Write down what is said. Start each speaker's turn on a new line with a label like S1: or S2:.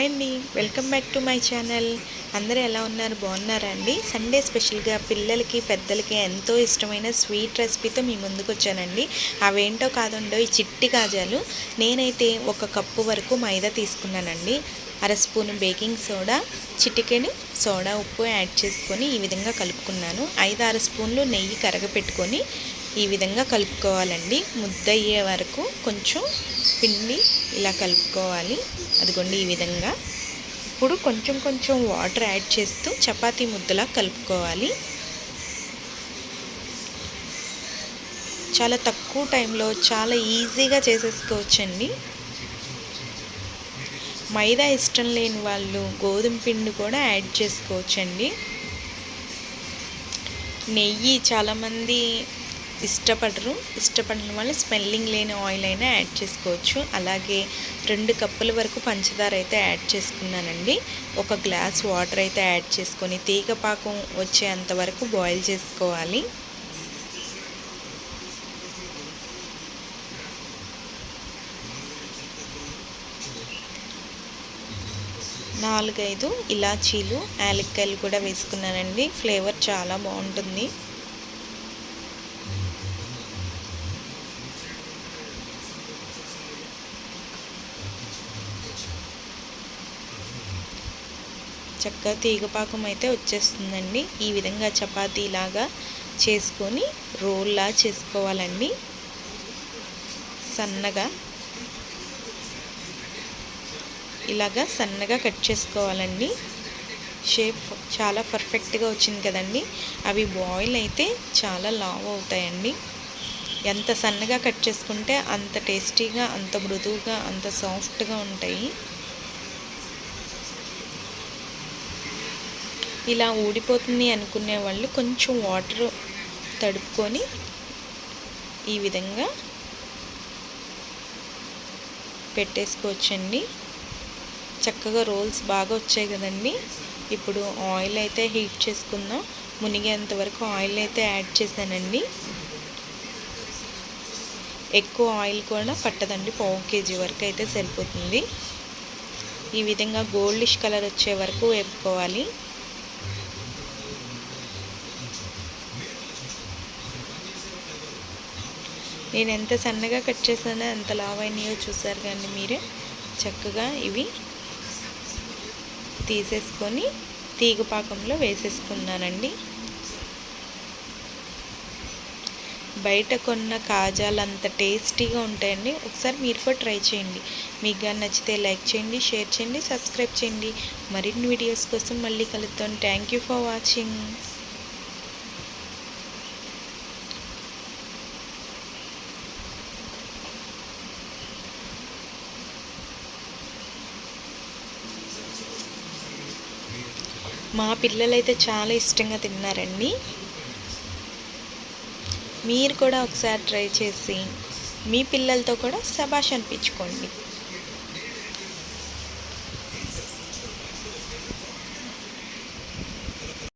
S1: Hi అండి. Welcome back to my channel. అందరూ ఎలా ఉన్నారు? బాగున్నారా అండి? సండే స్పెషల్గా పిల్లలకి పెద్దలకి ఎంతో ఇష్టమైన స్వీట్ రెసిపీతో మీ ముందుకు వచ్చానండి. అవేంటో కాదండో ఈ చిట్టి కాజాలు నేనైతే ఒక కప్పు వరకు మైదా తీసుకున్నానండి. అర స్పూన్ బేకింగ్ సోడా చిటికెడు సోడా ఉప్పు యాడ్ చేసుకొని ఈ విధంగా కలుపుకున్నాను. ఐదు అర స్పూన్లు నెయ్యి కరగపెట్టుకొని ఈ విధంగా కలుపుకోవాలండి. ముద్దయ్యే వరకు కొంచెం పిండి ఇలా కలుపుకోవాలి. అదిగోండి ఈ విధంగా. ఇప్పుడు కొంచెం కొంచెం వాటర్ యాడ్ చేస్తూ చపాతీ ముద్దలా కలుపుకోవాలి. చాలా తక్కువ టైంలో చాలా ఈజీగా చేసేసుకోవచ్చండి. మైదా ఇష్టం లేని వాళ్ళు గోధుమ పిండి కూడా యాడ్ చేసుకోవచ్చండి. నెయ్యి చాలామంది ఇష్టపడరు. ఇష్టపడిన వాళ్ళు స్మెల్లింగ్ లేని ఆయిల్ అయినా యాడ్ చేసుకోవచ్చు. అలాగే రెండు కప్పుల వరకు పంచదార అయితే యాడ్ చేసుకున్నానండి. ఒక గ్లాస్ వాటర్ అయితే యాడ్ చేసుకొని తీగ పాకం వచ్చేంత వరకు బాయిల్ చేసుకోవాలి. నాలుగైదు ఇలాచీలు యాలక్కాయలు కూడా వేసుకున్నానండి. ఫ్లేవర్ చాలా బాగుంటుంది. చక్కగా తీగపాకం అయితే వచ్చేస్తుందండి. ఈ విధంగా చపాతీలాగా చేసుకొని రోల్లా చేసుకోవాలండి. సన్నగా. ఇలాగా సన్నగా కట్ చేసుకోవాలండి. షేప్ చాలా పర్ఫెక్ట్గా వచ్చింది కదండి. అవి బాయిల్ అయితే చాలా లావ్ అవుతాయండి. ఎంత సన్నగా కట్ చేసుకుంటే అంత టేస్టీగా అంత మృదువుగా అంత సాఫ్ట్గా ఉంటాయి. ఇలా ఊడిపోతుంది అనుకునే వాళ్ళు కొంచెం వాటర్ తడుపుకొని ఈ విధంగా పెట్టేసుకోవచ్చండి. చక్కగా రోల్స్ బాగా వచ్చాయి కదండి. ఇప్పుడు ఆయిల్ అయితే హీట్ చేసుకుందాం. మునిగేంత వరకు ఆయిల్ అయితే యాడ్ చేశానండి. ఎక్కువ ఆయిల్ కూడా పట్టదండి. పావు కేజీ వరకు అయితే సరిపోతుంది. ఈ విధంగా గోల్డిష్ కలర్ వచ్చే వరకు వేపుకోవాలి. నేను ఎంత సన్నగా కట్ చేసానో ఎంత లావైనాయో చూసారు కానీ మీరే. చక్కగా ఇవి తీసేసుకొని తీగ పాకంలో వేసేసుకున్నానండి. బయట కొన్న కాజాలు అంత టేస్టీగా ఉంటాయండి. ఒకసారి మీరు కూడా ట్రై చేయండి. మీకు కానీ నచ్చితే లైక్ చేయండి షేర్ చేయండి సబ్స్క్రైబ్ చేయండి. మరిన్ని వీడియోస్ కోసం మళ్ళీ కలుద్దాం. Thank you for watching. మా పిల్లలైతే చాలా ఇష్టంగా తిన్నారండి. మీరు కూడా ఒకసారి ట్రై చేసి మీ పిల్లలతో కూడా శబాష్ అనిపించుకోండి.